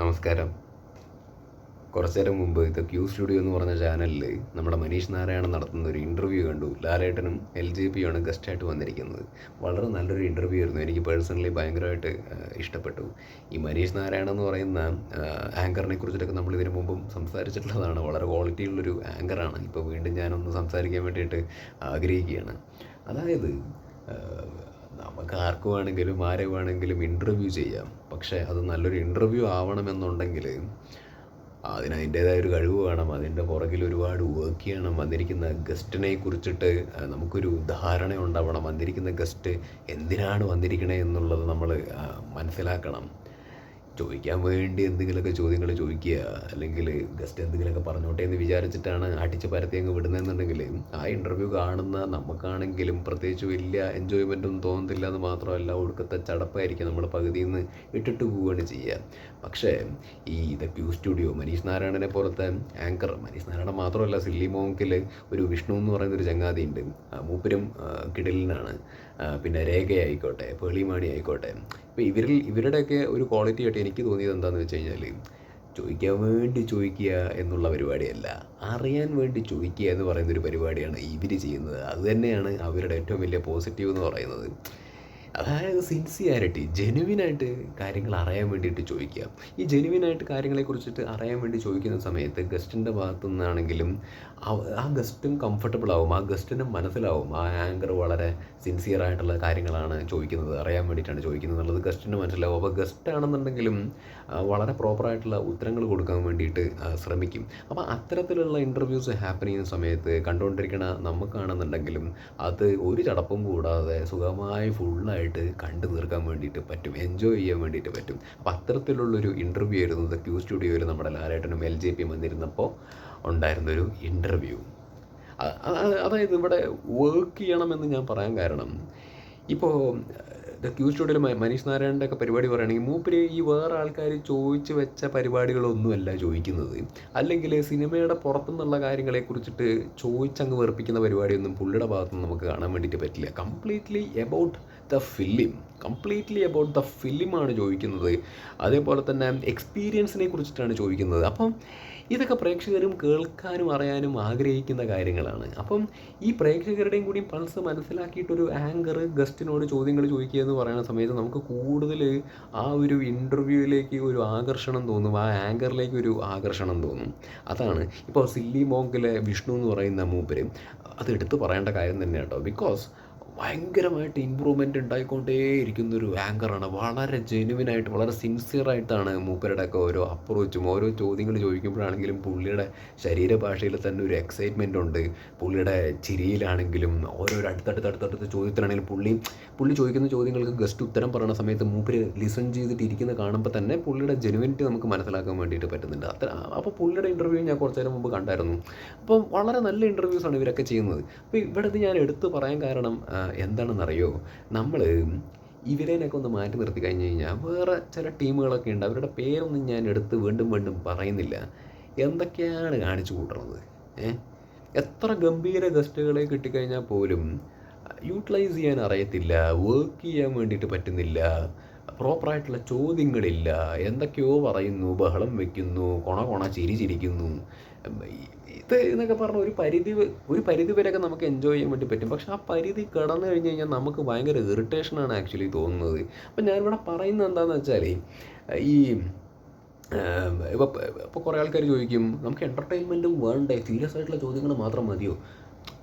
നമസ്കാരം. കുറച്ചു നേരം മുമ്പ് ഇത് ക്യൂ സ്റ്റുഡിയോ എന്ന് പറഞ്ഞ ചാനലിൽ നമ്മുടെ മനീഷ് നാരായണൻ നടത്തുന്ന ഒരു ഇന്റർവ്യൂ കണ്ടു. ലാലേട്ടനും എൽ ജെ പിയുമാണ് ഗസ്റ്റായിട്ട് വന്നിരിക്കുന്നത്. വളരെ നല്ലൊരു ഇന്റർവ്യൂ ആയിരുന്നു. എനിക്ക് പേഴ്സണലി ഭയങ്കരമായിട്ട് ഇഷ്ടപ്പെട്ടു. ഈ മനീഷ് നാരായണൻ എന്ന് പറയുന്ന ആങ്കറിനെ കുറിച്ചിട്ടൊക്കെ നമ്മൾ ഇതിനു മുമ്പും സംസാരിച്ചിട്ടുള്ളതാണ്. വളരെ ക്വാളിറ്റിയുള്ളൊരു ആങ്കറാണ് ഇപ്പോൾ വീണ്ടും ഞാനൊന്ന് സംസാരിക്കാൻ വേണ്ടിയിട്ട് ആഗ്രഹിക്കുകയാണ്. അതായത് നമുക്ക് ആർക്ക് വേണമെങ്കിലും ആരെ വേണമെങ്കിലും ഇന്റർവ്യൂ ചെയ്യാം. പക്ഷേ അത് നല്ലൊരു ഇന്റർവ്യൂ ആവണമെന്നുണ്ടെങ്കിൽ അതിന് ഒരു കഴിവ് വേണം. അതിന്റെ പുറകിൽ ഒരുപാട് വർക്ക് ചെയ്യണം. വന്നിരിക്കുന്ന ഗസ്റ്റിനെ കുറിച്ചിട്ട് നമുക്കൊരു ധാരണ ഉണ്ടാവണം. വന്നിരിക്കുന്ന ഗസ്റ്റ് എന്തിനാണ് വന്നിരിക്കണേ എന്നുള്ളത് നമ്മൾ മനസ്സിലാക്കണം. ചോദിക്കാൻ വേണ്ടി എന്തെങ്കിലുമൊക്കെ ചോദ്യങ്ങൾ ചോദിക്കുക അല്ലെങ്കിൽ ഗസ്റ്റ് എന്തെങ്കിലുമൊക്കെ പറഞ്ഞോട്ടെ എന്ന് വിചാരിച്ചിട്ടാണ് അടിച്ച് പരത്തി അങ്ങ് വിടുന്നതെന്നുണ്ടെങ്കിൽ ആ ഇന്റർവ്യൂ കാണുന്ന നമുക്കാണെങ്കിലും പ്രത്യേകിച്ച് വലിയ എൻജോയ്മെന്റ് ഒന്നും തോന്നുന്നില്ല എന്ന് മാത്രമല്ല ഒടുക്കത്തെ ചടപ്പായിരിക്കും നമ്മൾ പകുതിയിൽ നിന്ന് ഇട്ടിട്ട് പോവുകയാണ് ചെയ്യുക. പക്ഷേ ഈ ദ പ്യൂ സ്റ്റുഡിയോ മനീഷ് നാരായണനെ പോലത്തെ ആങ്കർ മനീഷ് നാരായണൻ മാത്രമല്ല സില്ലി മോങ്കിൽ ഒരു വിഷ്ണു എന്ന് പറയുന്ന ഒരു ചങ്ങാതി ഉണ്ട് മൂപ്പരും കിടലിനാണ്. പിന്നെ രേഖ ആയിക്കോട്ടെ പേളിമാണി ആയിക്കോട്ടെ ഇപ്പോൾ ഇവരിൽ ഇവരുടെയൊക്കെ ഒരു ക്വാളിറ്റി ആയിട്ട് എനിക്ക് തോന്നിയത് എന്താണെന്ന് വെച്ച് കഴിഞ്ഞാൽ ചോദിക്കാൻ വേണ്ടി ചോദിക്കുക എന്നുള്ള പരിപാടിയല്ല അറിയാൻ വേണ്ടി ചോദിക്കുക എന്ന് പറയുന്ന ഒരു പരിപാടിയാണ് ഇവർ ചെയ്യുന്നത്. അത് തന്നെയാണ് അവരുടെ ഏറ്റവും വലിയ പോസിറ്റീവ് എന്ന് പറയുന്നത്. അതായത് സിൻസിയാരിറ്റി ജെനുവിനായിട്ട് കാര്യങ്ങൾ അറിയാൻ വേണ്ടിയിട്ട് ചോദിക്കുക. ഈ ജെനുവിനായിട്ട് കാര്യങ്ങളെക്കുറിച്ചിട്ട് അറിയാൻ വേണ്ടി ചോദിക്കുന്ന സമയത്ത് ഗസ്റ്റിന്റെ ഭാഗത്തു നിന്നാണെങ്കിലും ആ ഗസ്റ്റും കംഫർട്ടബിൾ ആവും. ആ ഗസ്റ്റിനും മനസ്സിലാവും. ആ ആങ്കർ വളരെ സിൻസിയർ ആയിട്ടുള്ള കാര്യങ്ങളാണ് ചോദിക്കുന്നത്. അറിയാൻ വേണ്ടിയിട്ടാണ് ചോദിക്കുന്നത് എന്നുള്ളത് ഗസ്റ്റിന് മനസ്സിലാവും. അപ്പോൾ ഗസ്റ്റ് ആണെന്നുണ്ടെങ്കിലും വളരെ പ്രോപ്പറായിട്ടുള്ള ഉത്തരങ്ങൾ കൊടുക്കാൻ വേണ്ടിയിട്ട് ശ്രമിക്കും. അപ്പോൾ അത്തരത്തിലുള്ള ഇന്റർവ്യൂസ് ഹാപ്പൻ ചെയ്യുന്ന സമയത്ത് കണ്ടുകൊണ്ടിരിക്കണ നമുക്കാണെന്നുണ്ടെങ്കിലും അത് ഒരു ചടപ്പും കൂടാതെ സുഖമായി ഫുള്ളായിട്ട് കണ്ടു തീർക്കാൻ വേണ്ടിയിട്ട് പറ്റും. എൻജോയ് ചെയ്യാൻ വേണ്ടിയിട്ട് പറ്റും. അപ്പോൾ അത്തരത്തിലുള്ളൊരു ഇന്റർവ്യൂ ആയിരുന്നു. ക്യൂ സ്റ്റുഡിയോയിൽ നമ്മുടെ ലാലേട്ടനും എൽ ജെ പിയും വന്നിരുന്നപ്പോൾ ഉണ്ടായിരുന്നൊരു ഇന്റർവ്യൂ അതായത് ഇവിടെ വർക്ക് ചെയ്യണമെന്ന് ഞാൻ പറയാൻ കാരണം ഇപ്പോൾ ദ ക്യൂ സ്റ്റുഡിയോയിൽ മനീഷ് നാരായണന്റെ ഒക്കെ പരിപാടി പറയുകയാണെങ്കിൽ മൂപ്പര് ഈ വേറെ ആൾക്കാർ ചോദിച്ചു വെച്ച പരിപാടികളൊന്നുമല്ല ചോദിക്കുന്നത്. അല്ലെങ്കിൽ സിനിമയുടെ പുറത്തുനിന്നുള്ള കാര്യങ്ങളെക്കുറിച്ചിട്ട് ചോദിച്ചങ്ങ് വെറുപ്പിക്കുന്ന പരിപാടിയൊന്നും പുള്ളിയുടെ ഭാഗത്തുനിന്ന് നമുക്ക് കാണാൻ വേണ്ടിയിട്ട് പറ്റില്ല. Completely about the film completely about the ഫിലിമാണ് ചോദിക്കുന്നത്. അതേപോലെ തന്നെ എക്സ്പീരിയൻസിനെ കുറിച്ചിട്ടാണ് ചോദിക്കുന്നത്. അപ്പം ഇതൊക്കെ പ്രേക്ഷകരും കേൾക്കാനും അറിയാനും ആഗ്രഹിക്കുന്ന കാര്യങ്ങളാണ്. അപ്പം ഈ പ്രേക്ഷകരുടെയും കൂടി പൾസ് മനസ്സിലാക്കിയിട്ടൊരു ആങ്കർ ഗസ്റ്റിനോട് ചോദ്യങ്ങൾ ചോദിക്കുക എന്ന് പറയുന്ന സമയത്ത് നമുക്ക് കൂടുതൽ ആ ഒരു ഇന്റർവ്യൂവിലേക്ക് ഒരു ആകർഷണം തോന്നും ആ ആങ്കറിലേക്ക് ഒരു ആകർഷണം തോന്നും. അതാണ്. ഇപ്പോൾ സില്ലി മോങ്കിലെ വിഷ്ണു എന്ന് പറയുന്ന മൂപ്പര് അത് എടുത്തു പറയേണ്ട കാര്യം തന്നെ കേട്ടോ ബിക്കോസ് ഭയങ്കരമായിട്ട് ഇമ്പ്രൂവ്മെന്റ് ഉണ്ടായിക്കൊണ്ടേയിരിക്കുന്ന ഒരു ആങ്കറാണ് വളരെ ജെനുവിനായിട്ട് വളരെ സിൻസിയറായിട്ടാണ് മൂപ്പരുടെയൊക്കെ ഓരോ അപ്രോച്ചും ഓരോ ചോദ്യങ്ങൾ ചോദിക്കുമ്പോഴാണെങ്കിലും പുള്ളിയുടെ ശരീരഭാഷയിൽ തന്നെ ഒരു എക്സൈറ്റ്മെന്റ് ഉണ്ട്. പുള്ളിയുടെ ചിരിയിലാണെങ്കിലും ഓരോരോ അടുത്തടുത്ത് അടുത്തടുത്ത ചോദ്യത്തിലാണെങ്കിലും പുള്ളി പുള്ളി ചോദിക്കുന്ന ചോദ്യങ്ങൾക്ക് ഗസ്റ്റ് ഉത്തരം പറയുന്ന സമയത്ത് മൂപ്പര് ലിസൺ ചെയ്തിട്ട് ഇരിക്കുന്ന കാണുമ്പോൾ തന്നെ പുള്ളിയുടെ ജെനുവിനിറ്റി നമുക്ക് മനസ്സിലാക്കാൻ വേണ്ടിയിട്ട് പറ്റുന്നുണ്ട്. അത്ര അപ്പോൾ പുള്ളിയുടെ ഇന്റർവ്യൂ ഞാൻ കുറച്ച് നേരം മുമ്പ് കണ്ടായിരുന്നു. അപ്പം വളരെ നല്ല ഇന്റർവ്യൂസാണ് ഇവരൊക്കെ ചെയ്യുന്നത്. അപ്പോൾ ഇവിടെ ഞാൻ എടുത്തു പറയാൻ കാരണം എന്താണെന്നറിയോ? നമ്മൾ ഇവരേനൊക്കെ ഒന്ന് മാറ്റി നിർത്തി കഴിഞ്ഞ് കഴിഞ്ഞാൽ വേറെ ചില ടീമുകളൊക്കെ ഉണ്ട്. അവരുടെ പേരൊന്നും ഞാൻ എടുത്ത് വീണ്ടും വീണ്ടും പറയുന്നില്ല. എന്തൊക്കെയാണ് കാണിച്ചു കൂട്ടുന്നത് എത്ര ഗംഭീര ഗസ്റ്റുകളെ കിട്ടിക്കഴിഞ്ഞാൽ പോലും യൂട്ടിലൈസ് ചെയ്യാൻ അറിയത്തില്ല. വർക്ക് ചെയ്യാൻ വേണ്ടിയിട്ട് പറ്റുന്നില്ല. പ്രോപ്പറായിട്ടുള്ള ചോദ്യങ്ങളില്ല. എന്തൊക്കെയോ പറയുന്നു ബഹളം വെക്കുന്നു കൊണ കൊണ ചിരി ചിരിക്കുന്നു. ഇത് എന്നൊക്കെ പറഞ്ഞ ഒരു പരിധി ഒരു പരിധി വരെയൊക്കെ നമുക്ക് എൻജോയ് ചെയ്യാൻ വേണ്ടി പറ്റും. പക്ഷെ ആ പരിധി കടന്നു കഴിഞ്ഞ് കഴിഞ്ഞാൽ നമുക്ക് ഭയങ്കര ഇറിറ്റേഷനാണ് ആക്ച്വലി തോന്നുന്നത്. അപ്പം ഞാനിവിടെ പറയുന്നത് എന്താണെന്ന് വെച്ചാൽ ഈ ഇപ്പോൾ ഇപ്പോൾ കുറേ ആൾക്കാർ ചോദിക്കും നമുക്ക് എന്റർടൈൻമെന്റും വേണ്ടേ? സീരിയസ് ആയിട്ടുള്ള ചോദ്യങ്ങൾ മാത്രം മതിയോ?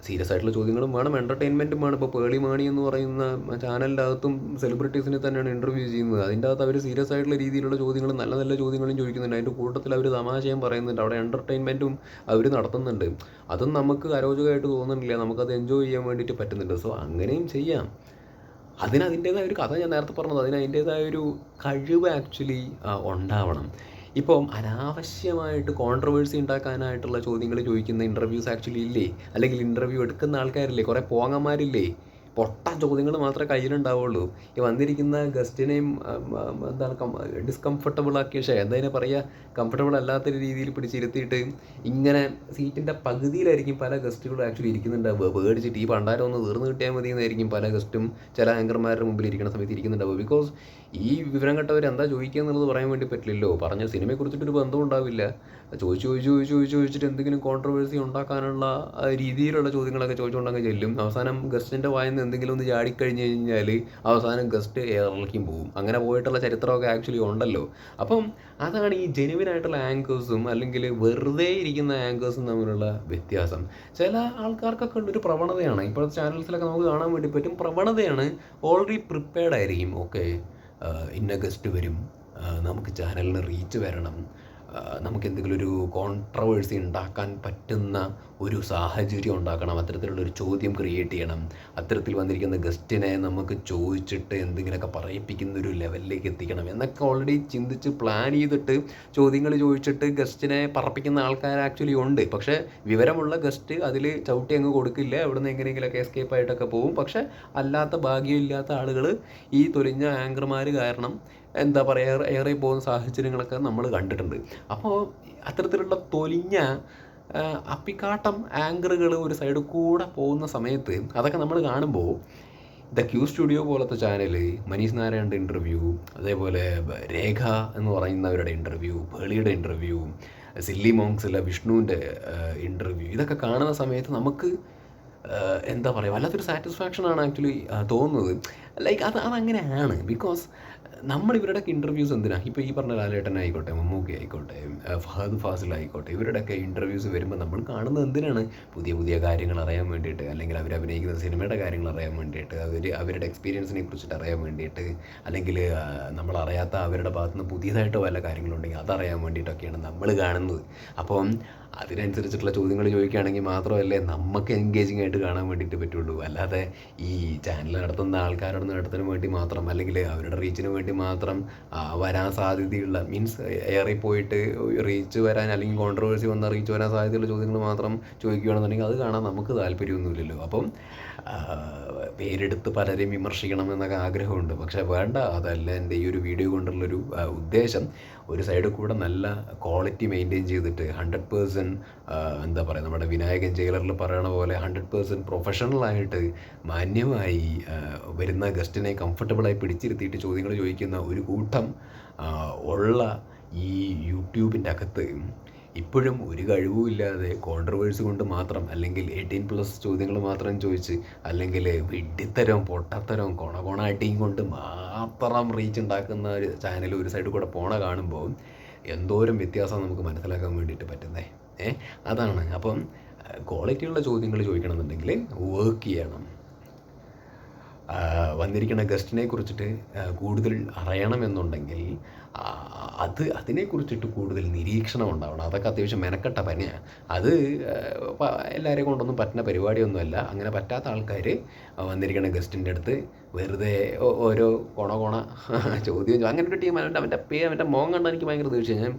സീരിയസ് ആയിട്ടുള്ള ചോദ്യങ്ങളും വേണം. എന്റർടൈൻമെന്റും വേണം. ഇപ്പോൾ പേളി മാണി എന്ന് പറയുന്ന ചാനലിന്റെ അകത്തും സെലിബ്രിറ്റീസിനെ തന്നെയാണ് ഇന്റർവ്യൂ ചെയ്യുന്നത്. അതിന്റെ അകത്ത് അവർ സീരിയസ് ആയിട്ടുള്ള രീതിയിലുള്ള ചോദ്യങ്ങളും നല്ല നല്ല ചോദ്യങ്ങളും ചോദിക്കുന്നുണ്ട്. അതിന്റെ കൂട്ടത്തിൽ അവർ തമാശയും പറയുന്നുണ്ട്. അവിടെ എന്റർടൈൻമെന്റും അവർ നടത്തുന്നുണ്ട്. അതും നമുക്ക് അരോചകമായിട്ട് തോന്നുന്നില്ല. നമുക്കത് എൻജോയ് ചെയ്യാൻ വേണ്ടിയിട്ട് പറ്റുന്നുണ്ട്. സോ അങ്ങനെയും ചെയ്യാം. അതിന് അതിന്റേതായ ഒരു കഥ ഞാൻ നേരത്തെ പറഞ്ഞത്. അതിന് അതിന്റേതായ ഒരു കഴിവ് ആക്ച്വലി ഉണ്ടാവണം. ഇപ്പം അനാവശ്യമായിട്ട് കോൺട്രവേഴ്സി ഉണ്ടാക്കാനായിട്ടുള്ള ചോദ്യങ്ങൾ ചോദിക്കുന്ന ഇന്റർവ്യൂസ് ആക്ച്വലി ഇല്ലേ? അല്ലെങ്കിൽ ഇന്റർവ്യൂ എടുക്കുന്ന ആൾക്കാരില്ലേ? കുറേ പോങ്ങന്മാരില്ലേ? പൊട്ട ചോദ്യങ്ങൾ മാത്രമേ കയ്യിലുണ്ടാവുള്ളൂ. ഈ വന്നിരിക്കുന്ന ഗസ്റ്റിനെയും എന്താണ് ഡിസ്കംഫർട്ടബിൾ ആക്കിയ ശേ എന്താ പറയുക കംഫർട്ടബിൾ അല്ലാത്ത രീതിയിൽ പിടിച്ചിരുത്തിയിട്ട് ഇങ്ങനെ സീറ്റിന്റെ പകുതിയിലായിരിക്കും പല ഗസ്റ്റുകളും ആക്ച്വലി ഇരിക്കുന്നുണ്ടാവുക. പേടിച്ചിട്ട് ഈ പണ്ടാരം ഒന്ന് തീർന്നു കിട്ടിയാൽ മതി എന്നായിരിക്കും പല ഗസ്റ്റും ചില ആങ്കർമാരുടെ മുമ്പിൽ ഇരിക്കുന്ന സമയത്ത് ഇരിക്കുന്നുണ്ടാവുക. ബിക്കോസ് ഈ വിവരം കേട്ടവർ എന്താ ചോദിക്കുക എന്നുള്ളത് പറയാൻ വേണ്ടി പറ്റില്ലല്ലോ. പറഞ്ഞ സിനിമയെ കുറിച്ചിട്ടൊരു ബന്ധം ഉണ്ടാവില്ല. ചോദിച്ച് ചോദിച്ച് ചോദിച്ച് ചോദിച്ച് ചോദിച്ചിട്ട് എന്തെങ്കിലും കോൺട്രവേഴ്സി ഉണ്ടാക്കാനുള്ള രീതിയിലുള്ള ചോദ്യങ്ങളൊക്കെ ചോദിച്ചുകൊണ്ടങ്ങ് ചെല്ലും. അവസാനം ഗസ്റ്റിന്റെ വായന്ന് എന്തെങ്കിലും ഒന്ന് ചാടിക്കഴിഞ്ഞ് കഴിഞ്ഞാൽ അവസാനം ഗസ്റ്റ് ഇറക്കും പോകും അങ്ങനെ പോയിട്ടുള്ള ചരിത്രമൊക്കെ ആക്ച്വലി ഉണ്ടല്ലോ. അപ്പം അതാണ് ഈ ജെനുവിൻ ആയിട്ടുള്ള ആങ്കേഴ്സും അല്ലെങ്കിൽ വെറുതെ ഇരിക്കുന്ന ആങ്കേഴ്സും തമ്മിലുള്ള വ്യത്യാസം. ചില ആൾക്കാർക്കൊക്കെ ഉള്ളൊരു പ്രവണതയാണ്. ഇപ്പോഴത്തെ ചാനൽസിലൊക്കെ നമുക്ക് കാണാൻ വേണ്ടി പറ്റും. പ്രവണതയാണ് ഓൾറെഡി പ്രിപ്പയർഡ് ആയിരിക്കും. ഓക്കെ ഇന്ന ഗസ്റ്റ് വരും. നമുക്ക് ചാനലിന് റീച്ച് വരണം. നമുക്ക് എന്തെങ്കിലും ഒരു കോൺട്രവേഴ്സി ഉണ്ടാക്കാൻ പറ്റുന്ന ഒരു സാഹചര്യം ഉണ്ടാക്കണം. അത്തരത്തിലുള്ളൊരു ചോദ്യം ക്രിയേറ്റ് ചെയ്യണം. അത്തരത്തിൽ വന്നിരിക്കുന്ന ഗസ്റ്റിനെ നമുക്ക് ചോദിച്ചിട്ട് എന്തെങ്കിലുമൊക്കെ പറയിപ്പിക്കുന്ന ഒരു ലെവലിലേക്ക് എത്തിക്കണം എന്നൊക്കെ ഓൾറെഡി ചിന്തിച്ച് പ്ലാൻ ചെയ്തിട്ട് ചോദ്യങ്ങൾ ചോദിച്ചിട്ട് ഗസ്റ്റിനെ പറപ്പിക്കുന്ന ആൾക്കാർ ആക്ച്വലി ഉണ്ട്. പക്ഷേ വിവരമുള്ള ഗസ്റ്റ് അതിൽ ചവിട്ടി അങ്ങ് കൊടുക്കില്ല. അവിടെ നിന്ന് എങ്ങനെയെങ്കിലുമൊക്കെ എസ്കേപ്പ് ആയിട്ടൊക്കെ പോകും. പക്ഷേ അല്ലാത്ത ഭാഗ്യമില്ലാത്ത ആളുകൾ ഈ തൊലിഞ്ഞ ആങ്കർമാർ കാരണം എന്താ പറയുക ഏറെ പോകുന്ന സാഹചര്യങ്ങളൊക്കെ നമ്മൾ കണ്ടിട്ടുണ്ട്. അപ്പോൾ അത്തരത്തിലുള്ള തൊലിഞ്ഞ അപ്പിക്കാട്ടം ആങ്കറുകൾ ഒരു സൈഡിൽ കൂടെ പോകുന്ന സമയത്ത് അതൊക്കെ നമ്മൾ കാണുമ്പോൾ ദ ക്യൂ സ്റ്റുഡിയോ പോലത്തെ ചാനൽ മനീഷ് നാരായണന്റെ ഇന്റർവ്യൂ അതേപോലെ രേഖ എന്ന് പറയുന്നവരുടെ ഇന്റർവ്യൂ പേളിയുടെ ഇന്റർവ്യൂ സില്ലി മോങ്സിലെ വിഷ്ണുവിന്റെ ഇന്റർവ്യൂ ഇതൊക്കെ കാണുന്ന സമയത്ത് നമുക്ക് എന്താ പറയുക വല്ലാത്തൊരു സാറ്റിസ്ഫാക്ഷനാണ് ആക്ച്വലി തോന്നുന്നത്. ലൈക്ക് അത് അതങ്ങനെയാണ്. ബിക്കോസ് നമ്മൾ ഇവരുടെയൊക്കെ ഇന്റർവ്യൂസ് എന്തിനാ? ഇപ്പോൾ ഈ പറഞ്ഞ ലാലേട്ടൻ ആയിക്കോട്ടെ മമ്മൂക്കി ആയിക്കോട്ടെ ഫഹദ് ഫാസിൽ ആയിക്കോട്ടെ ഇവരുടെയൊക്കെ ഇന്റർവ്യൂസ് വരുമ്പോൾ നമ്മൾ കാണുന്നത് എന്തിനാണ്? പുതിയ പുതിയ കാര്യങ്ങൾ അറിയാൻ വേണ്ടിയിട്ട് അല്ലെങ്കിൽ അവർ അഭിനയിക്കുന്ന സിനിമയുടെ കാര്യങ്ങൾ അറിയാൻ വേണ്ടിയിട്ട് അവർ അവരുടെ എക്സ്പീരിയൻസിനെ കുറിച്ചിട്ട് അറിയാൻ വേണ്ടിയിട്ട് അല്ലെങ്കിൽ നമ്മൾ അറിയാത്ത അവരുടെ ഭാഗത്തുനിന്ന് പുതിയതായിട്ട് വല്ല കാര്യങ്ങളുണ്ടെങ്കിൽ അതറിയാൻ വേണ്ടിയിട്ടൊക്കെയാണ് നമ്മൾ കാണുന്നത്. അപ്പം അതിനനുസരിച്ചിട്ടുള്ള ചോദ്യങ്ങൾ ചോദിക്കുകയാണെങ്കിൽ മാത്രമല്ലേ നമുക്ക് എൻഗേജിങ് ആയിട്ട് കാണാൻ വേണ്ടിയിട്ട് പറ്റുള്ളൂ. അല്ലാതെ ഈ ചാനൽ നടത്തുന്ന ആൾക്കാരുടെ നടത്തിന് വേണ്ടി മാത്രം അല്ലെങ്കിൽ അവരുടെ റീച്ചിന് വേണ്ടി മാത്രം വരാൻ സാധ്യതയുള്ള മീൻസ് ഏറി പോയിട്ട് റീച്ച് വരാൻ അല്ലെങ്കിൽ കോൺട്രവേഴ്സി വന്ന റീച്ച് വരാൻ സാധ്യതയുള്ള ചോദ്യങ്ങൾ മാത്രം ചോദിക്കുകയാണെന്നുണ്ടെങ്കിൽ അത് കാണാൻ നമുക്ക് താല്പര്യമൊന്നുമില്ലല്ലോ. അപ്പം പേരെടുത്ത് പലരെയും വിമർശിക്കണം എന്നൊക്കെ ആഗ്രഹമുണ്ട്. പക്ഷേ വേണ്ട അതല്ല എന്റെ ഈ ഒരു വീഡിയോ കൊണ്ടുള്ളൊരു ഉദ്ദേശം. ഒരു സൈഡിൽ കൂടെ നല്ല ക്വാളിറ്റി മെയിന്റെയിൻ ചെയ്തിട്ട് ഹൺഡ്രഡ് പേഴ്സന്റ് എന്താ പറയുക നമ്മുടെ വിനായകൻ ജയിലറിൽ പറയണ പോലെ ഹൺഡ്രഡ് പേഴ്സന്റ് പ്രൊഫഷണലായിട്ട് മാന്യമായി വരുന്ന ഗസ്റ്റിനെ കംഫർട്ടബിളായി പിടിച്ചിരുത്തിയിട്ട് ചോദ്യങ്ങൾ ചോദിക്കുന്ന ഒരു കൂട്ടം ഉള്ള ഈ യൂട്യൂബിന്റെ അകത്ത് ഇപ്പോഴും ഒരു കഴിവുമില്ലാതെ കോൺട്രവേഴ്സി കൊണ്ട് മാത്രം അല്ലെങ്കിൽ എയ്റ്റീൻ പ്ലസ് ചോദ്യങ്ങൾ മാത്രം ചോദിച്ച് അല്ലെങ്കിൽ വിഡ്ഢിത്തരം പൊട്ടത്തരം കൊണ കൊണ അടിയും കൊണ്ട് മാത്രം റീച്ച് ഉണ്ടാക്കുന്ന ഒരു ചാനൽ ഒരു സൈഡിൽ കൂടെ പോണ കാണുമ്പോൾ എന്തോരം വ്യത്യാസം നമുക്ക് മനസ്സിലാക്കാൻ വേണ്ടിയിട്ട് പറ്റുന്നേ? ഏ? അതാണ്. അപ്പം ക്വാളിറ്റിയുള്ള ചോദ്യങ്ങൾ ചോദിക്കണമെന്നുണ്ടെങ്കിൽ വർക്ക് ചെയ്യണം. വന്നിരിക്കുന്ന ഗസ്റ്റിനെ കുറിച്ചിട്ട് കൂടുതൽ അറിയണമെന്നുണ്ടെങ്കിൽ അത് അതിനെക്കുറിച്ചിട്ട് കൂടുതൽ നിരീക്ഷണം ഉണ്ടാവണം. അതൊക്കെ അത്യാവശ്യം മെനക്കെട്ട പനിയാണ് അത് എല്ലാവരെയും കൊണ്ടൊന്നും പറ്റുന്ന പരിപാടിയൊന്നുമല്ല. അങ്ങനെ പറ്റാത്ത ആൾക്കാർ വന്നിരിക്കുന്ന ഗസ്റ്റിന്റെ അടുത്ത് വെറുതെ ഓരോ കൊണ കൊണ ചോദ്യം അങ്ങനെ ഒരു ടീം അവന്റെ അവന്റെ പേര് അവന്റെ മോൻ കണ്ടാൽ എനിക്ക് ഭയങ്കര ദേഷ്യം. ഞാൻ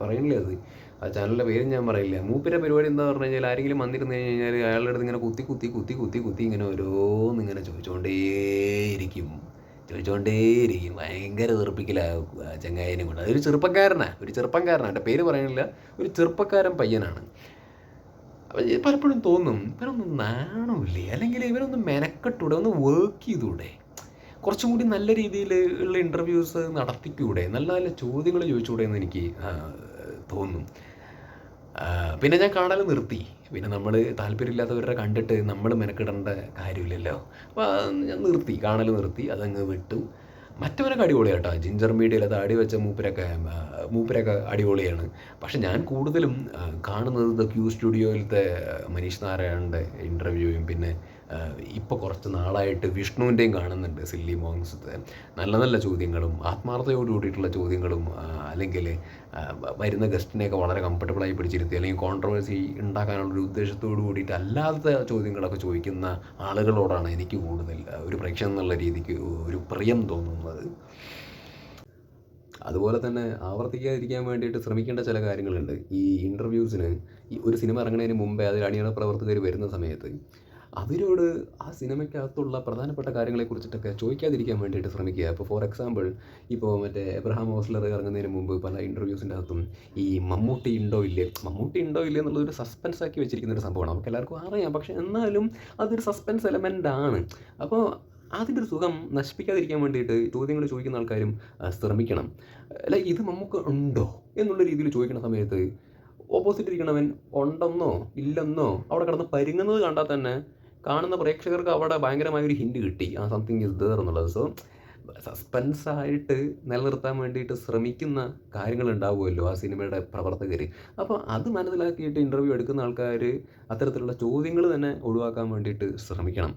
പറയുന്നില്ല അത്? ആ ചാനലിന്റെ പേരും ഞാൻ പറയില്ല. മൂപ്പിന്റെ പരിപാടി എന്താ പറഞ്ഞു കഴിഞ്ഞാൽ ആരെങ്കിലും വന്നിരുന്നു കഴിഞ്ഞാൽ അയാളുടെ അടുത്ത് ഇങ്ങനെ കുത്തി കുത്തി കുത്തി കുത്തി കുത്തി ഇങ്ങനെ ഓരോന്ന് ഇങ്ങനെ ചോദിച്ചുകൊണ്ടേയിരിക്കും ചോദിച്ചുകൊണ്ടേയിരിക്കും ഭയങ്കര ചെറുപ്പിക്കലാകും ആ ചങ്ങായനെ കൊണ്ട്. അതൊരു ചെറുപ്പക്കാരനാണ് ഒരു ചെറുപ്പക്കാരനാണ് എന്റെ പേര് പറയണില്ല ഒരു ചെറുപ്പക്കാരൻ പയ്യനാണ്. പലപ്പോഴും തോന്നും ഇവരൊന്നും നാണമില്ലേ? അല്ലെങ്കിൽ ഇവരൊന്ന് മെനക്കെട്ടൂടെ ഒന്ന് വർക്ക് ചെയ്തൂടെ? കുറച്ചും കൂടി നല്ല രീതിയിൽ ഉള്ള ഇന്റർവ്യൂസ് നടത്തിക്കൂടെ? നല്ല നല്ല ചോദ്യങ്ങൾ ചോദിച്ചുകൂടെ എന്ന് എനിക്ക് തോന്നും. പിന്നെ ഞാൻ കാണൽ നിർത്തി. പിന്നെ നമ്മൾ താല്പര്യമില്ലാത്തവരുടെ കണ്ടിട്ട് നമ്മൾ മെനക്കെടേണ്ട കാര്യമില്ലല്ലോ. അപ്പോൾ ഞാൻ നിർത്തി കാണൽ നിർത്തി അതങ്ങ് വിട്ടു. മറ്റവരൊക്കെ അടിപൊളിയാട്ടോ. ജിഞ്ചർ മീഡിയയിൽ അത് അടി വെച്ച മൂപ്പരൊക്കെ മൂപ്പരൊക്കെ അടിപൊളിയാണ്. പക്ഷെ ഞാൻ കൂടുതലും കാണുന്നത് ദ ക്യൂ സ്റ്റുഡിയോയിലത്തെ മനീഷ് നാരായണന്റെ ഇന്റർവ്യൂയും പിന്നെ ഇപ്പോൾ കുറച്ച് നാളായിട്ട് വിഷ്ണുവിന്റെയും കാണുന്നുണ്ട് സില്ലി മോങ്സത്തെ നല്ല നല്ല ചോദ്യങ്ങളും ആത്മാർത്ഥതയോട് കൂടിയിട്ടുള്ള ചോദ്യങ്ങളും അല്ലെങ്കിൽ വരുന്ന ഗസ്റ്റിനെയൊക്കെ വളരെ കംഫർട്ടബിളായി പിടിച്ചിരുത്തി അല്ലെങ്കിൽ കോൺട്രവേഴ്സി ഉണ്ടാക്കാനുള്ള ഒരു ഉദ്ദേശത്തോട് കൂടിയിട്ട് അല്ലാത്ത ചോദ്യങ്ങളൊക്കെ ചോദിക്കുന്ന ആളുകളോടാണ് എനിക്ക് കൂടുതൽ ഒരു പ്രേക്ഷകൻ എന്നുള്ള രീതിക്ക് ഒരു പ്രിയം തോന്നുന്നത്. അതുപോലെ തന്നെ ആവർത്തിക്കാതിരിക്കാൻ വേണ്ടിയിട്ട് ശ്രമിക്കേണ്ട ചില കാര്യങ്ങളുണ്ട്. ഈ ഇന്റർവ്യൂസിന് ഈ ഒരു സിനിമ ഇറങ്ങുന്നതിന് മുമ്പേ അതിൽ അണിയറ പ്രവർത്തകർ വരുന്ന സമയത്ത് അവരോട് ആ സിനിമയ്ക്കകത്തുള്ള പ്രധാനപ്പെട്ട കാര്യങ്ങളെക്കുറിച്ചിട്ടൊക്കെ ചോദിക്കാതിരിക്കാൻ വേണ്ടിയിട്ട് ശ്രമിക്കുക. ഇപ്പോൾ ഫോർ എക്സാമ്പിൾ ഇപ്പോൾ മറ്റേ എബ്രഹാം ഹോസ്ലർ ഇറങ്ങുന്നതിന് മുമ്പ് പല ഇന്റർവ്യൂസിന്റെ അകത്തും ഈ മമ്മൂട്ടി ഉണ്ടോ ഇല്ലേ? മമ്മൂട്ടി ഉണ്ടോ ഇല്ലേ എന്നുള്ളതൊരു സസ്പെൻസ് ആക്കി വെച്ചിരിക്കുന്ന ഒരു സംഭവമാണ്. നമുക്ക് എല്ലാവർക്കും അറിയാം. പക്ഷേ എന്നാലും അതൊരു സസ്പെൻസ് എലമെന്റ് ആണ്. അപ്പോൾ അതിന്റെ ഒരു സുഖം നശിപ്പിക്കാതിരിക്കാൻ വേണ്ടിയിട്ട് ചോദ്യങ്ങൾ ചോദിക്കുന്ന ആൾക്കാരും ശ്രമിക്കണം. അല്ല ഇത് നമുക്ക് ഉണ്ടോ എന്നുള്ള രീതിയിൽ ചോദിക്കുന്ന സമയത്ത് ഓപ്പോസിറ്റ് ഇരിക്കണവൻ ഉണ്ടെന്നോ ഇല്ലെന്നോ അവിടെ കിടന്ന് പരുങ്ങുന്നത് കണ്ടാൽ തന്നെ കാണുന്ന പ്രേക്ഷകർക്ക് അവിടെ ഭയങ്കരമായ ഒരു ഹിൻഡ് കിട്ടി. ആ സംതിങ് ഇസ് ദർ എന്നുള്ളത്. സോ സസ്പെൻസായിട്ട് നിലനിർത്താൻ വേണ്ടിയിട്ട് ശ്രമിക്കുന്ന കാര്യങ്ങൾ ഉണ്ടാവുമല്ലോ ആ സിനിമയുടെ പ്രവർത്തകർ അപ്പോൾ അത് മനസ്സിലാക്കിയിട്ട് ഇന്റർവ്യൂ എടുക്കുന്ന ആൾക്കാർ അത്തരത്തിലുള്ള ചോദ്യങ്ങൾ തന്നെ ഒഴിവാക്കാൻ വേണ്ടിയിട്ട് ശ്രമിക്കണം.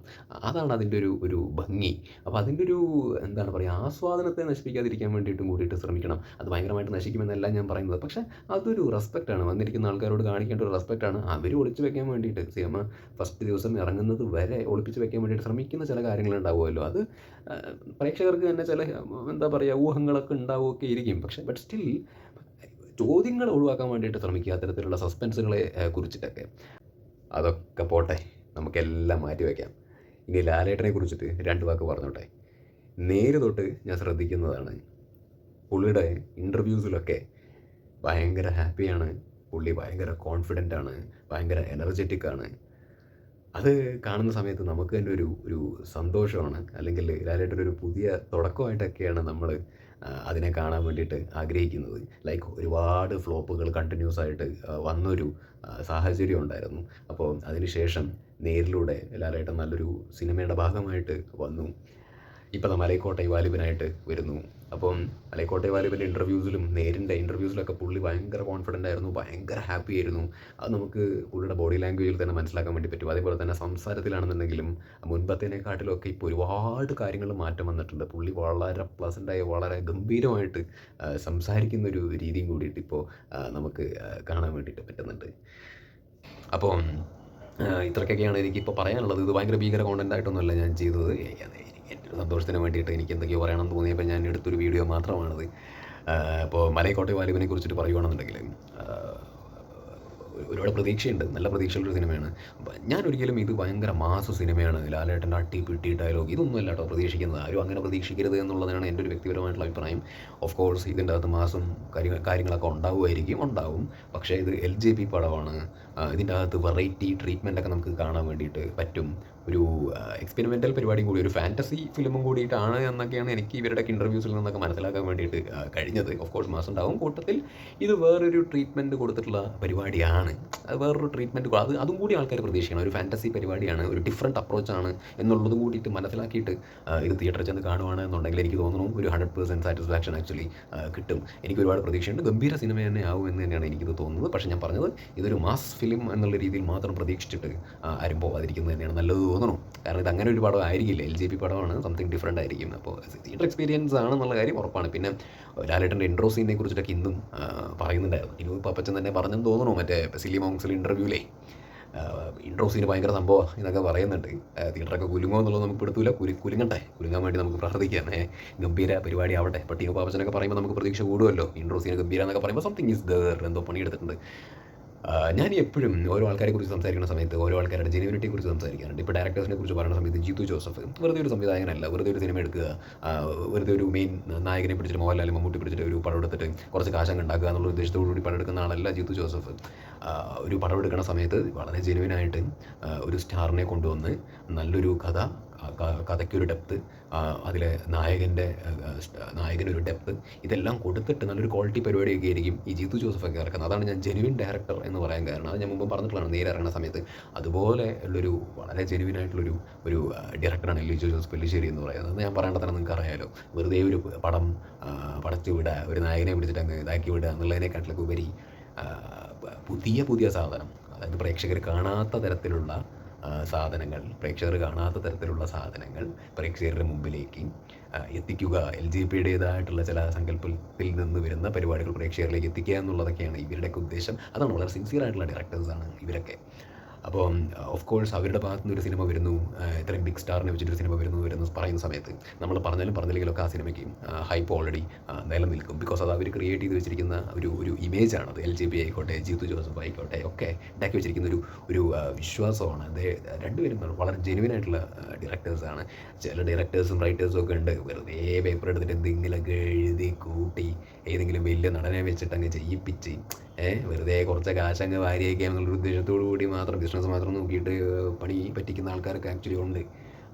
അതാണ് അതിന്റെ ഒരു ഒരു ഭംഗി. അപ്പോൾ അതിന്റെ ഒരു എന്താണ് പറയുക ആസ്വാദനത്തെ നശിപ്പിക്കാതിരിക്കാൻ വേണ്ടിയിട്ടും കൂടിയിട്ട് ശ്രമിക്കണം. അത് ഭയങ്കരമായിട്ട് നശിക്കുമെന്നല്ല ഞാൻ പറയുന്നത്. പക്ഷേ അതൊരു റെസ്പെക്റ്റാണ് വന്നിരിക്കുന്ന ആൾക്കാരോട് കാണിക്കേണ്ട ഒരു റെസ്പെക്റ്റാണ് അവർ ഒളിച്ചു വെക്കാൻ വേണ്ടിയിട്ട് സിനിമ ഫസ്റ്റ് ദിവസം ഇറങ്ങുന്നത് വരെ ഒളിപ്പിച്ച് വെക്കാൻ വേണ്ടിയിട്ട് ശ്രമിക്കുന്ന ചില കാര്യങ്ങൾ ഉണ്ടാവുമല്ലോ. അത് പ്രേക്ഷകർക്ക് തന്നെ ചില എന്താ പറയുക ഊഹങ്ങളൊക്കെ ഉണ്ടാവുകയൊക്കെ ഇരിക്കും. പക്ഷേ ബട്ട് സ്റ്റിൽ ചോദ്യങ്ങൾ ഒഴിവാക്കാൻ വേണ്ടിയിട്ട് ശ്രമിക്കുക. അത്തരത്തിലുള്ള സസ്പെൻസുകളെ കുറിച്ചിട്ടൊക്കെ. അതൊക്കെ പോട്ടെ നമുക്കെല്ലാം മാറ്റി വയ്ക്കാം ഇനി ലാലേട്ടനെ കുറിച്ചിട്ട് രണ്ട് വാക്ക് പറഞ്ഞോട്ടെ. നേര് തൊട്ട് ഞാൻ ശ്രദ്ധിക്കുന്നതാണ് പുള്ളിയുടെ ഇന്റർവ്യൂസിലൊക്കെ ഭയങ്കര ഹാപ്പിയാണ് പുള്ളി ഭയങ്കര കോൺഫിഡന്റ് ആണ് ഭയങ്കര എനർജറ്റിക് ആണ്. അത് കാണുന്ന സമയത്ത് നമുക്ക് തന്നെ ഒരു ഒരു സന്തോഷമാണ്. അല്ലെങ്കിൽ ലാലേട്ടൻ ഒരു പുതിയ തുടക്കമായിട്ടൊക്കെയാണ് നമ്മൾ അതിനെ കാണാൻ വേണ്ടിയിട്ട് ആഗ്രഹിക്കുന്നത്. ലൈക്ക് ഒരുപാട് ഫ്ലോപ്പുകൾ കണ്ടിന്യൂസ് ആയിട്ട് വന്നൊരു സാഹചര്യം ഉണ്ടായിരുന്നു. അപ്പോൾ അതിനുശേഷം നേരിലൂടെ ലാലേട്ടൻ നല്ലൊരു സിനിമയുടെ ഭാഗമായിട്ട് വന്നു. ഇപ്പം മലയക്കോട്ടൈ വാലിബനായിട്ട് വരുന്നു. അപ്പം അലൈക്കോട്ടെ വാലിബന്റെ ഇന്റർവ്യൂസിലും നേരിന്റെ ഇന്റർവ്യൂസിലൊക്കെ പുള്ളി ഭയങ്കര കോൺഫിഡന്റ് ആയിരുന്നു ഭയങ്കര ഹാപ്പി ആയിരുന്നു. അത് നമുക്ക് പുള്ളിയുടെ ബോഡി ലാംഗ്വേജിൽ തന്നെ മനസ്സിലാക്കാൻ വേണ്ടി പറ്റും. അതേപോലെ തന്നെ സംസാരത്തിലാണെന്നുണ്ടെങ്കിലും മുൻപത്തേനെക്കാട്ടിലൊക്കെ ഇപ്പോൾ ഒരുപാട് കാര്യങ്ങൾ മാറ്റം വന്നിട്ടുണ്ട്. പുള്ളി വളരെ പ്ലസന്റായി വളരെ ഗംഭീരമായിട്ട് സംസാരിക്കുന്ന ഒരു രീതിയും കൂടിയിട്ട് ഇപ്പോൾ നമുക്ക് കാണാൻ വേണ്ടിയിട്ട് പറ്റുന്നുണ്ട്. അപ്പോൾ ഇത്രയ്ക്കൊക്കെയാണ് എനിക്കിപ്പോൾ പറയാനുള്ളത്. ഇത് ഭയങ്കര ഭീകര കോണ്ടന്റ് ആയിട്ടൊന്നുമല്ല ഞാൻ ചെയ്തത്. എന്റെ ഒരു സന്തോഷത്തിന് വേണ്ടിയിട്ട് എനിക്ക് എന്തൊക്കെയോ പറയണമെന്ന് തോന്നിയപ്പോൾ ഞാൻ എടുത്തൊരു വീഡിയോ മാത്രമാണത്. ഇപ്പോൾ മലയക്കോട്ടെ വാലിബിനെ കുറിച്ചിട്ട് പറയുകയാണെന്നുണ്ടെങ്കിൽ ഒരുപാട് പ്രതീക്ഷയുണ്ട്. നല്ല പ്രതീക്ഷയുള്ളൊരു സിനിമയാണ്. ഞാൻ ഒരിക്കലും ഇത് ഭയങ്കര മാസ സിനിമയാണ്. ലാലേട്ടന്റെ അട്ടി പിട്ടി ഡയലോഗ് ഇതൊന്നും അല്ല കേട്ടോ പ്രതീക്ഷിക്കുന്നത്. ആരും അങ്ങനെ പ്രതീക്ഷിക്കരുത് എന്നുള്ളതാണ് എന്റെ ഒരു വ്യക്തിപരമായിട്ടുള്ള അഭിപ്രായം. ഓഫ് കോഴ്സ് ഇതിന്റെ അകത്ത് മാസം കാര്യങ്ങൾ കാര്യങ്ങളൊക്കെ ഉണ്ടാവുമായിരിക്കും ഉണ്ടാവും. പക്ഷേ ഇത് എൽ ജെ പി പടമാണ്. ഇതിന്റെ അകത്ത് വെറൈറ്റി ട്രീറ്റ്മെന്റ് ഒക്കെ നമുക്ക് കാണാൻ വേണ്ടിയിട്ട് പറ്റും. ഒരു എക്സ്പെരിമെന്റൽ പരിപാടിയും കൂടി ഒരു ഫാന്റസി ഫിലിമും കൂടിയിട്ടാണ് എന്നൊക്കെയാണ് എനിക്ക് ഇവരുടെ ഇന്റർവ്യൂസിൽ നിന്നൊക്കെ മനസ്സിലാക്കാൻ വേണ്ടിയിട്ട് കഴിഞ്ഞത്. ഓഫ് കോഴ്സ് മാസം ഉണ്ടാവും. കൂട്ടത്തിൽ ഇത് വേറൊരു ട്രീറ്റ്മെന്റ് കൊടുത്തിട്ടുള്ള പരിപാടിയാണ്. അത് വേറൊരു ട്രീറ്റ്മെന്റ് അത് അതും കൂടി ആൾക്കാർ പ്രതീക്ഷിക്കണം. ഒരു ഫാന്റസി പരിപാടിയാണ്. ഒരു ഡിഫറെന്റ് അപ്രോച്ചാണ് എന്നുള്ളതും കൂടിയിട്ട് മനസ്സിലാക്കിയിട്ട് ഇത് തിയേറ്ററിൽ ചെന്ന് കാണുവാണ് എന്നുണ്ടെങ്കിൽ എനിക്ക് തോന്നുന്നു ഒരു ഹൺഡ്രഡ് പേഴ്സന്റ് സാറ്റിസ്ഫാക്ഷൻ ആക്ച്വലി കിട്ടും. എനിക്ക് ഒരുപാട് പ്രതീക്ഷയുണ്ട്. ഗംഭീര സിനിമ തന്നെ ആവും എന്ന് തന്നെയാണ് എനിക്കിത് തോന്നുന്നത്. പക്ഷേ ഞാൻ പറഞ്ഞത് ഇതൊരു മാസ് ഫിലിം എന്നുള്ള രീതിയിൽ മാത്രം പ്രതീക്ഷിച്ചിട്ട് ആരും പോകാതിരിക്കുന്നത് തന്നെയാണ് നല്ലത് തോന്നണം. കാരണം ഇത് അങ്ങനെ ഒരു പടം ആയിരിക്കില്ല. എൽ ജെ പി പടമാണ് സംതിങ് ഡിഫറെന്റ് ആയിരിക്കും. അപ്പോൾ തിയേറ്റർ എക്സ്പീരിയൻസ് ആണെന്നുള്ള കാര്യം ഉറപ്പാണ്. പിന്നെ ലാലേട്ടന്റെ ഇൻട്രോ സീനെ കുറിച്ചിട്ടൊക്കെ ഇന്നും പറയുന്നുണ്ടായിരുന്നു. ഇനി പപ്പച്ചൻ തന്നെ പറഞ്ഞെന്ന് തോന്നുന്നു മറ്റേ സിലി മോങ്സിൽ ഇന്റർവ്യൂലേ ഇൻട്രോ സീന് ഭയങ്കര സംഭവം എന്നൊക്കെ പറയുന്നുണ്ട്. തിയേറ്ററൊക്കെ കുലുങ്ങോ എന്നുള്ളത് നമുക്ക് പെടുത്തൂല കുലു കുലുങ്ങട്ടെ. കുലുങ്ങാൻ വേണ്ടി നമുക്ക് പ്രാർത്ഥിക്കാം. ഗംഭീര പരിപാടി ആവട്ടെ. ഇപ്പോൾ ടീം പാപ്പച്ചനൊക്കെ പറയുമ്പോൾ നമുക്ക് പ്രതീക്ഷ കൂടുമല്ലോ ഇൻട്രോ സീന് ഗംഭീര എന്നൊക്കെ പറയുമ്പോൾ സംതിങ് ഇസ് ദർ എന്തോ പണിയെടുത്തിട്ടുണ്ട്. ഞാൻ എപ്പോഴും ഓരോ ആൾക്കാരെ കുറിച്ച് സംസാരിക്കുന്ന സമയത്ത് ഓരോ ആൾക്കാരുടെ ജെനുവിനിറ്റിയെ കുറിച്ച് സംസാരിക്കാറുണ്ട്. ഇപ്പോൾ ഡയറക്ടേഴ്സിനെ കുറിച്ച് പറയുന്ന സമയത്ത് ജീതു ജോസഫ് വെറുതെ ഒരു സംവിധായകനല്ല വെറുതെ ഒരു സിനിമ എടുക്കുക വെറുതെ ഒരു മെയിൻ നായകനെ പിടിച്ചിട്ട് മോഹൻലാൽ മമ്മൂട്ടി പിടിച്ചിട്ട് ഒരു പടം എടുത്തിട്ട് കുറച്ച് കാശങ്ങ് ഉണ്ടാക്കുക എന്നുള്ള ഉദ്ദേശത്തോടു കൂടി പടം എടുക്കുന്ന ആളല്ല ജീതു ജോസഫ്. ഒരു പടം എടുക്കുന്ന സമയത്ത് വളരെ ജെനുവിനായിട്ട് ഒരു സ്റ്റാറിനെ കൊണ്ടുവന്ന് നല്ലൊരു കഥ കഥയ്ക്കൊരു ഡെപ്ത് അതിലെ നായകന്റെ നായകനൊരു ഡെപ്ത് ഇതെല്ലാം കൊടുത്തിട്ട് നല്ലൊരു ക്വാളിറ്റി പരിപാടിയൊക്കെ ആയിരിക്കും ഈ ജീതു ജോസഫൊക്കെ ഇറക്കുന്നത് അതാണ് ഞാൻ ജെനുവിൻ ഡയറക്ടർ എന്ന് പറയാൻ കാരണം. അത് ഞാൻ മുമ്പ് പറഞ്ഞിട്ടുള്ളതാണ് നേരെ ഇറങ്ങുന്ന സമയത്ത്. അതുപോലെ ഉള്ളൊരു വളരെ ജെനുവിൻ ആയിട്ടുള്ളൊരു ഒരു ഡയറക്ടറാണ് ലിജോ ജോസ് പെല്ലിശ്ശേരി എന്ന് പറയുന്നത്. അത് ഞാൻ പറയേണ്ട തന്നെ നിങ്ങൾക്ക് അറിയാമല്ലോ വെറുതെ ഒരു പടം പടച്ചു വിടുക ഒരു നായകനെ പിടിച്ചിട്ട് അങ്ങ് ഇതാക്കി വിടുക എന്നുള്ളതിനെക്കാട്ടിലൊക്കെ ഉപരി പുതിയ പുതിയ സാധനം. അതായത് പ്രേക്ഷകർ കാണാത്ത തരത്തിലുള്ള സാധനങ്ങൾ പ്രേക്ഷകർ കാണാത്ത തരത്തിലുള്ള സാധനങ്ങൾ പ്രേക്ഷകരുടെ മുമ്പിലേക്ക് എത്തിക്കുക. എൽ ജി പിയുടേതായിട്ടുള്ള ചില സങ്കല്പത്തിൽ നിന്ന് വരുന്ന പരിപാടികൾ പ്രേക്ഷകരിലേക്ക് എത്തിക്കുക എന്നുള്ളതൊക്കെയാണ് ഇവരുടെയൊക്കെ ഉദ്ദേശം. അതാണ് വളരെ സിൻസിയർ ആയിട്ടുള്ള ഡയറക്ടേഴ്സാണ് ഇവരൊക്കെ. അപ്പോൾ ഓഫ് കോഴ്സ് അവരുടെ ഭാഗത്തു നിന്ന് ഒരു സിനിമ വരുന്നു. ഇത്രയും ബിഗ് സ്റ്റാറിനെ വെച്ചിട്ടൊരു സിനിമ വരുന്നു വരുന്നു പറയുന്ന സമയത്ത് നമ്മൾ പറഞ്ഞാലും പറഞ്ഞില്ലെങ്കിലൊക്കെ ആ സിനിമയ്ക്ക് ഹൈപ്പ് ഓൾറെഡി നിലനിൽക്കും. ബിക്കോസ് അത് അവർ ക്രിയേറ്റ് ചെയ്ത് വെച്ചിരിക്കുന്ന ഒരു ഒരു ഇമേജാണ് അത്. എൽ ജി ബി ആയിക്കോട്ടെ ജീത്തു ജോസഫ് ആയിക്കോട്ടെ ഒക്കെ ഉണ്ടാക്കി വെച്ചിരിക്കുന്ന ഒരു ഒരു വിശ്വാസമാണ്. അത് രണ്ടുപേരും വളരെ ജെനുവിൻ ആയിട്ടുള്ള ഡയറക്ടേഴ്സാണ് ചില ഡയറക്ടേഴ്സും റൈറ്റേഴ്സും ഒക്കെ ഉണ്ട്. വെറുതെ പേപ്പർ എടുത്തിട്ട് എന്തെങ്കിലുമൊക്കെ എഴുതി കൂട്ടി. ഏതെങ്കിലും വലിയ നടനെ വെച്ചിട്ട് അങ്ങ് ചെയ്യിപ്പിച്ച് ഏഹ് വെറുതെ കുറച്ച് കാശങ്ങ് വാരിയൊക്കെ എന്നുള്ളൊരു ഉദ്ദേശത്തോടു കൂടി മാത്രം ബിസിനസ് മാത്രം നോക്കിയിട്ട് പണി പറ്റിക്കുന്ന ആൾക്കാരൊക്കെ ആക്ച്വലി ഉണ്ട്.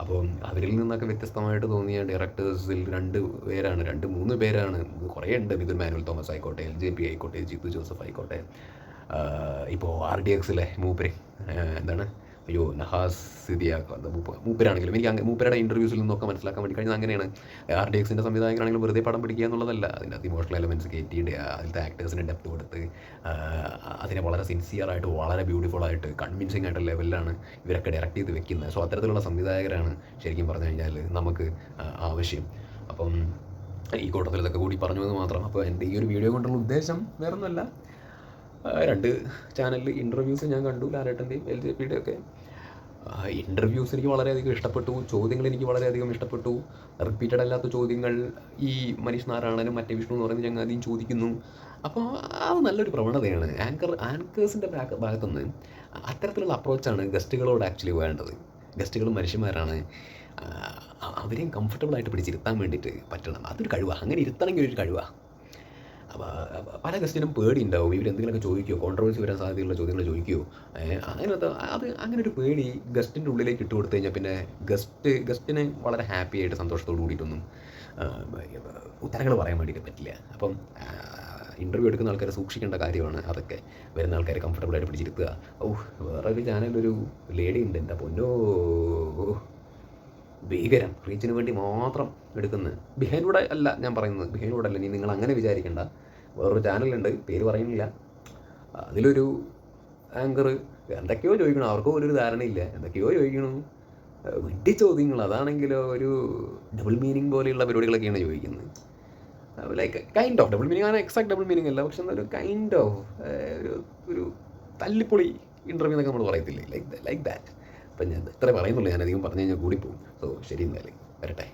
അപ്പം അവരിൽ നിന്നൊക്കെ വ്യത്യസ്തമായിട്ട് തോന്നിയ ഡയറക്ടേഴ്സിൽ രണ്ട് പേരാണ് രണ്ട് മൂന്ന് പേരാണ്. കുറേ ഉണ്ട്. മിഥുൻ മാനുവൽ തോമസ് ആയിക്കോട്ടെ എൽ ജെ പി ആയിക്കോട്ടെ ജിത്തു ജോസഫ് ആയിക്കോട്ടെ ഇപ്പോൾ ആർ ഡി എക്സിലെ മൂപ്പര് എന്താണ്? അയ്യോ നഹാസ് മൂപ്പ മൂപ്പരാണെങ്കിലും എനിക്ക് അങ്ങനെ മൂപ്പരുടെ ഇന്റർവ്യൂസിൽ നിന്നൊക്കെ മനസ്സിലാക്കാൻ വേണ്ടി കഴിഞ്ഞാൽ അങ്ങനെയാണ്. ആർ ഡി എക്സിന്റെ സംവിധായകരാണെങ്കിലും വെറുതെ പടം പിടിക്കുക എന്നുള്ളതല്ല. അതിനകത്ത് ഇമോഷണൽ എലമെൻസ് കയറ്റിയിട്ട് അതിലത്തെ ആക്ടേഴ്സിന് ഡെപ്ത് കൊടുത്ത് അതിനെ വളരെ സിൻസിയറായിട്ട് വളരെ ബ്യൂട്ടിഫുൾ ആയിട്ട് കൺവിൻസിങ് ആയിട്ട് ലെവലിലാണ് ഇവരൊക്കെ ഡയറക്റ്റ് ചെയ്ത് വെക്കുന്നത്. സോ അത്തരത്തിലുള്ള സംവിധായകരാണ് ശരിക്കും പറഞ്ഞു കഴിഞ്ഞാൽ നമുക്ക് ആവശ്യം. അപ്പം ഈ കൂട്ടത്തിൽ ഇതൊക്കെ കൂടി പറഞ്ഞു എന്ന് മാത്രം. അപ്പോൾ എന്റെ ഈ ഒരു വീഡിയോ കൊണ്ടുള്ള ഉദ്ദേശം വേറൊന്നുമല്ല. രണ്ട് ചാനലിൽ ഇന്റർവ്യൂസ് ഞാൻ കണ്ടു. ലാലേട്ടന്റെയും എൽ ജെ പിയുടെയും ഒക്കെ. ഇന്റർവ്യൂസ് എനിക്ക് വളരെയധികം ഇഷ്ടപ്പെട്ടു. ചോദ്യങ്ങൾ എനിക്ക് വളരെയധികം ഇഷ്ടപ്പെട്ടു. റിപ്പീറ്റഡ് അല്ലാത്ത ചോദ്യങ്ങൾ ഈ മനീഷ് നാരായണനും മറ്റേ വിഷ്ണു എന്ന് പറയുന്ന ചങ്ങാതിയും ചോദിക്കുന്നു. അപ്പോൾ അത് നല്ലൊരു പ്രവണതയാണ്. ആങ്കർ ആങ്കേഴ്സിന്റെ ബാക്ക് ഭാഗത്തുനിന്ന് അത്തരത്തിലുള്ള അപ്രോച്ചാണ് ഗസ്റ്റുകളോട് ആക്ച്വലി വേണ്ടത്. ഗസ്റ്റുകൾ മനുഷ്യന്മാരാണ്. അവരെയും കംഫർട്ടബിളായിട്ട് പിടിച്ചിരുത്താൻ വേണ്ടിയിട്ട് പറ്റണം. അതൊരു കഴിവാണ് അങ്ങനെ ഇരുത്തണമെങ്കിൽ ഒരു കഴിവാണ് പല ഗസ്റ്റിനും പേടി ഉണ്ടാവും ഇവർ എന്തെങ്കിലുമൊക്കെ ചോദിക്കുമോ കോൺട്രവേഴ്സി വരാൻ സാധ്യതയുള്ള ചോദ്യങ്ങൾ ചോദിക്കുമോ അങ്ങനത്തെ അത് അങ്ങനെ ഒരു പേടി ഗസ്റ്റിന്റെ ഉള്ളിലേക്ക് ഇട്ട് കൊടുത്തു കഴിഞ്ഞാൽ പിന്നെ ഗസ്റ്റ് ഗസ്റ്റിനെ വളരെ ഹാപ്പി ആയിട്ട് സന്തോഷത്തോട് കൂടിയിട്ടൊന്നും ഉത്തരങ്ങൾ പറയാൻ വേണ്ടിയിട്ട് പറ്റില്ല. അപ്പം ഇന്റർവ്യൂ എടുക്കുന്ന ആൾക്കാരെ സൂക്ഷിക്കേണ്ട കാര്യമാണ് അതൊക്കെ. വരുന്ന ആൾക്കാരെ കംഫർട്ടബിൾ ആയിട്ട് പിടിച്ചിരുത്തുക. ഓ വേറൊരു ചാനലൊരു ലേഡി ഉണ്ട് എന്റെ പൊന്നോ. ഭീകരം റീച്ചിന് വേണ്ടി മാത്രം എടുക്കുന്നത് ബിഹൈൻഡൂടെ അല്ല ഞാൻ പറയുന്നത്. ബിഹൈൻഡൂടെ അല്ല നീ നിങ്ങൾ അങ്ങനെ വിചാരിക്കേണ്ട. വേറൊരു ചാനലുണ്ട് പേര് പറയുന്നില്ല. അതിലൊരു ആങ്കർ എന്തൊക്കെയോ ചോദിക്കണം അവർക്കോ ഒരു ധാരണയില്ല എന്തൊക്കെയോ ചോദിക്കണം. വെട്ടി ചോദ്യങ്ങൾ അതാണെങ്കിലോ ഒരു ഡബിൾ മീനിങ് പോലെയുള്ള പരിപാടികളൊക്കെയാണ് ചോദിക്കുന്നത്. Like kind of double meaning ആണ് എക്സാക്ട് ഡബിൾ മീനിങ് അല്ല പക്ഷെ എന്നൊരു കൈൻഡ് ഓഫ് ഒരു ഒരു തല്ലിപ്പൊളി ഇന്റർവ്യൂ എന്നൊക്കെ നമ്മൾ പറയത്തില്ലേ? ലൈക്ക് ലൈക്ക് ദാറ്റ് അപ്പം ഞാൻ എത്ര പറയുന്നുള്ളൂ ഞാൻ പറഞ്ഞു കഴിഞ്ഞാൽ കൂടിപ്പോകും സോ ശരി എന്നാലും വരട്ടെ.